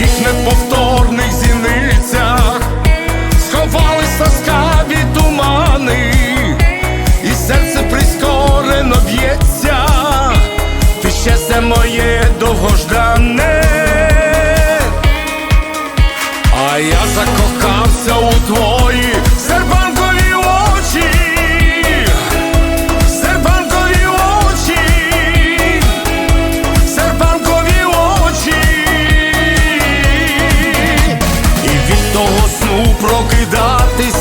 їх неповторних зіницях, сховались ласкаві тумани, і серце прискорено б'ється, ти щастя моє довгождане, а я закохався у твоє прокидатись.